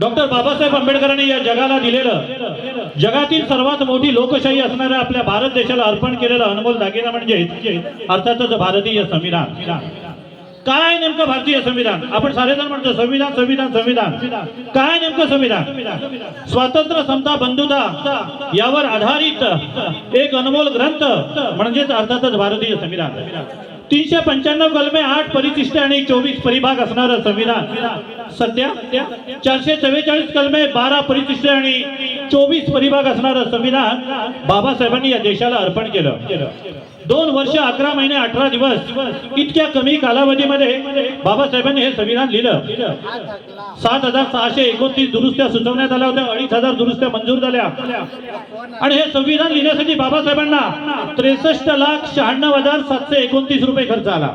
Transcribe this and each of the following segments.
Doctor Babasaheb आंबेडकरांनी या जगाला दिलेलं जगातील सर्वात मोठी लोकशाही असणाऱ्या आपल्या भारत देशाला अर्पण केलेला अनमोल दागिना म्हणजे अर्थातच भारतीय संविधान. काय नेमकं भारतीय संविधान? आपण सारेजण म्हणतो संविधान संविधान संविधान. काय नेमकं संविधान? स्वातंत्र्य समता बंधुता यावर आधारित एक अनमोल ग्रंथ म्हणजेच अर्थातच भारतीय संविधान. तीनशे पंच्याण्णव कलमे आठ परिशिष्ट आणि चोवीस परिभाग असणारं संविधान. सध्या चारशे चव्वेचाळीस कलमे बारा परिशिष्ट आणि चोवीस परिभाग असणारं संविधान बाबासाहेबांनी या देशाला अर्पण केलं. दोन वर्ष अकरा महिने अठरा दिवस इतक्या कमी कालावधीमध्ये बाबासाहेबांनी हे संविधान लिहिलं. सात हजार सहाशे एकोणतीस दुरुस्त्या सुचवण्यात आल्या होत्या अडीच हजार दुरुस्त्या मंजूर झाल्या. आणि हे संविधान लिहिण्यासाठी बाबासाहेबांना त्रेसष्ट लाख शहाण्णव हजार सातशे एकोणतीस रुपये खर्च आला.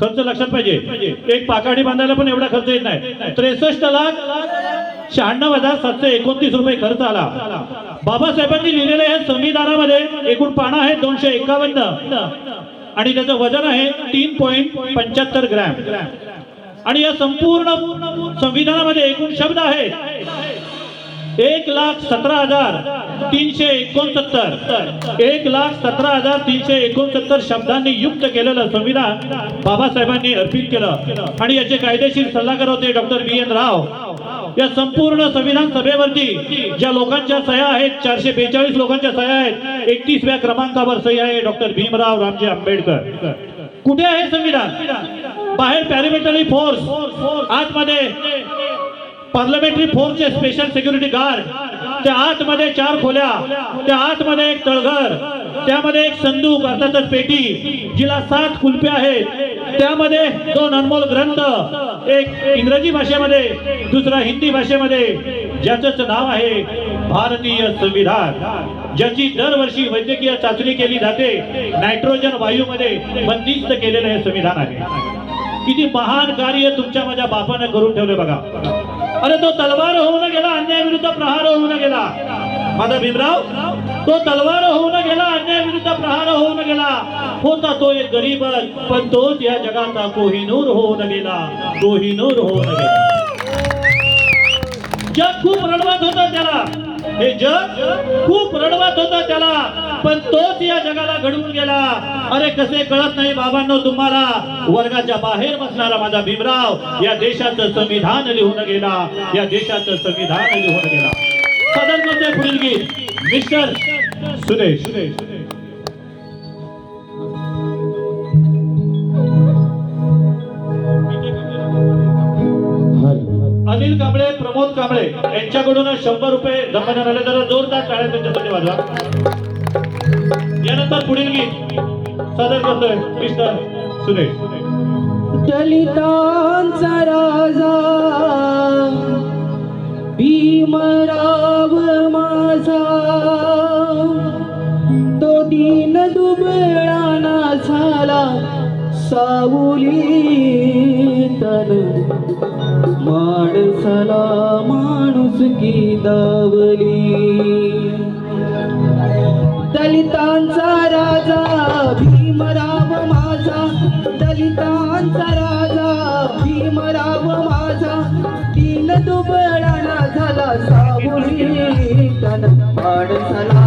खर्च लक्षात पाहिजे. एक पाकाडी बांधायला पण एवढा खर्च येत नाही. त्रेसष्ट लाख शहाण्णव हजार सातशे एकोणतीस रुपये खर्च आला. बाबासाहेबांनी लिहिलेल्या या संविधानामध्ये एकूण पानं आहेत दोनशे एकावन्न. आणि त्याचं वजन आहे तीन पॉईंट पंच्याहत्तर ग्रॅम. आणि या संपूर्ण संविधानामध्ये एकूण शब्द आहेत. एक लाख सतरा हजार तीनशे एकोणसत्तर. एक लाख सतरा हजार तीनशे एकोणसत्तर शब्दांनी युक्त केलेलं संविधान बाबासाहेबांनी अर्पित केलं. आणि याचे कायदेशीर सल्लागार होते डॉक्टर बी एन राव. या संपूर्ण संविधान सभेवरती ज्या लोकांच्या सह्या आहेत चारशे बेचाळीस लोकांच्या सह्या आहेत एकतीसव्या क्रमांकावर सही आहे डॉक्टर भीमराव रामजी आंबेडकर. कुठे आहे संविधान? बाहेर पॅरामिलिटरी फोर्स आतमध्ये पार्लमेंटरी फोर्सचे स्पेशल सिक्युरिटी गार्ड त्या आतमध्ये चार खोल्या त्या आतमध्ये एक तळघर त्यामध्ये एक संदूक अर्थातच पेटी जिला सात कुलपे आहेत. त्यामध्ये दोन अनमोल ग्रंथ एक इंग्रजी भाषेमध्ये दुसरा हिंदी भाषेमध्ये ज्याच नाव आहे भारतीय संविधान ज्याची दरवर्षी वैद्यकीय चाचणी केली जाते नायट्रोजन वायूमध्ये बंदिस्त केलेलं हे संविधान आहे. किती महान कार्य तुमच्या माझ्या बापाने करून ठेवले बघा. अरे तो तलवार होऊन गेला अन्यायाविरुद्ध प्रहार होऊन गेला. माझा भीमराव तो तलवार होऊन गेला अन्यायाविरुद्ध प्रहार होऊन गेला. होता तो एक गरीब पण तोच या जगाचा कोहिनूर होऊन गेला. कोहिनूर होऊन गेला. जग खूप रडवत होता त्याला. हे जग खूप रडवत होता त्याला. पण तोच या जगाला घडवून गेला. अरे कसे कळत नाही बाबांनो तुम्हाला. वर्गाच्या बाहेर बसणारा माझा भीमराव या देशाचं संविधान लिहून गेला. या देशाचं संविधान लिहून गेला. सदन करते पुढील गीत. मिस्टर सुरेश. अनिल कांबळे प्रमोद कांबळे यांच्याकडून शंभर रुपये जमा झाले तर जोरदार टाळ्या त्यांच्यासाठी वाजवा. यानंतर पुढील गीत. सादर करतोय मिस्टर सुरेश. दलितांचा राजा. सावली तन माणसाला माणूस की दावली. दलितांचा राजा भीमराव माझा. दलितांचा राजा भीमराव माझा. तीन दुबळाना झाला सावली तन माणसाला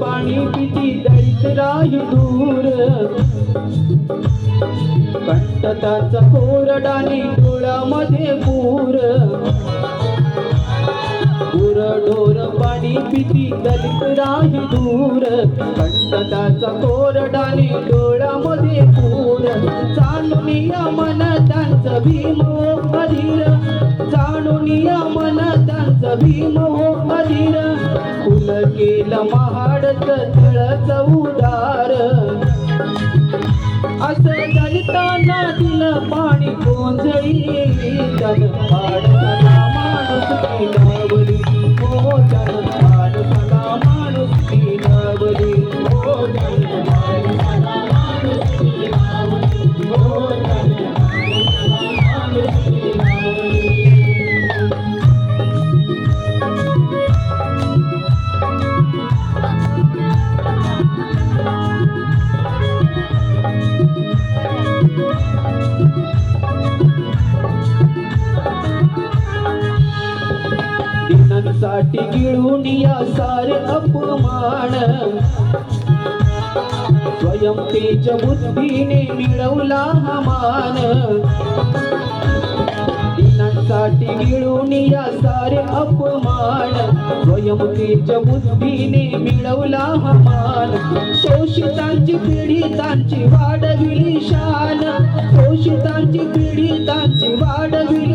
पाणी किती दैत दूर. कंटताचा कोरडानी डोळ्यामध्ये पूर. गुरडोर पाणी पिती दलित राही दूर. कंटताचा कोरडानी डोळ्यामध्ये पूर. जाणून या मन त्यांचं भीम हो अधीर जाणून या मन त्यांचं भीम हो अधीर फुल केलं महाडच तळच उदार. असं 我家 दिनांसाठी गिळून या सारे अपमान. स्वयं तेज बुद्धीने मिळवला हा मान. दिनांसाठी गिळून या सारे अपमान. स्वयं तेज बुद्धीने मिळवला हा मान. शोषितांची पीडितांची वाढविली शान. शोषितांची पीडितांची वाढविली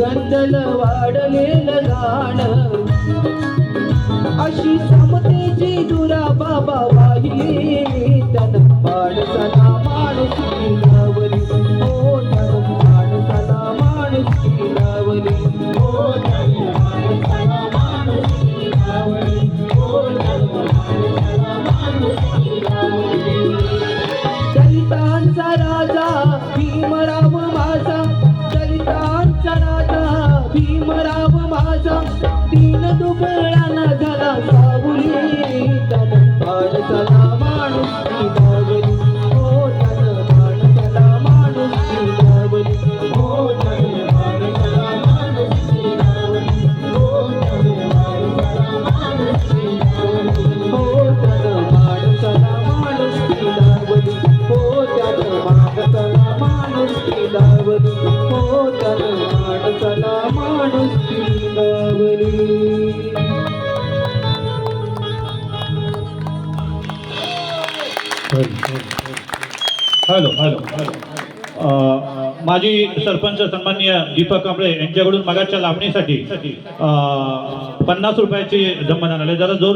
गंधन वाढलेलं गाण. अशी समतेची दुरा बाबा वाहिली तन माणसाला माणूस लावली हो तन माणसाला माणूस लावली हो तन माणसाला माणूस लावली हो तन माणसाला लावली. दलितांचा राजा भीमराव तीन माझा दीन दुबळाना झाला सावली. तन माणसाला माणूस हॅलो हॅलो माजी सरपंच सन्माननीय दीपक कांबळे यांच्याकडून मगाच्या लावणीसाठी पन्नास रुपयाची जन्मदान आले जरा जोर